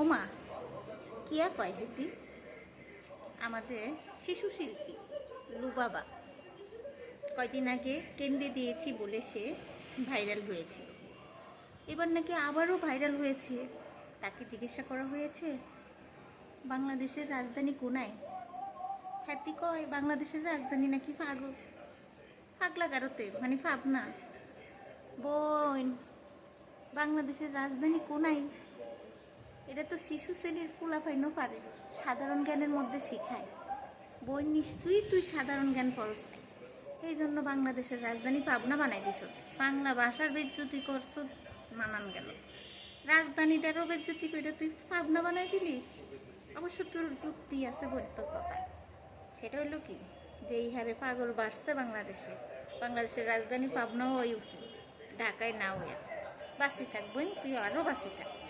ওমা কিয়া কয় হেতি আমাদের শিশু শিল্পী, লুবাবা। কয়দিন আগে কেন্দ্রে দিয়েছি বলে সে ভাইরাল হয়েছিল এবার নাকি আবারও ভাইরাল হয়েছে। তাকে জিজ্ঞাসা করা হয়েছে, বাংলাদেশের রাজধানী কোনায়? হ্যাতি কয়, বাংলাদেশের রাজধানী নাকি ফাগো? ফাগলা গারোতে মানে ফাবনা বোন, বাংলাদেশের রাজধানী কোনায়? এটা তো শিশু শ্রেণির ফুলাফাইনও পারে সাধারণ জ্ঞানের মধ্যে শিখায়। বই নিশ্চয়ই তুই সাধারণ জ্ঞান পড়স নাই। এই জন্য বাংলাদেশের রাজধানী পাবনা বানাই দিছ। বাংলা ভাষার বেজ্জতি করছ, মানান গেল। রাজধানীটারও বেজ্জতি করে তুই পাবনা বানাই দিলি? অবশ্য তোর যুক্তি আছে বৈধ কথা। সেটা হলো কি? যে এই হারে পাগল বাড়ছে বাংলাদেশে। বাংলাদেশের রাজধানী পাবনাও হয়ে উচিত। ঢাকায় না হইয়া। বাঁচি থাকবেন তুই আরও বাঁচি থাক।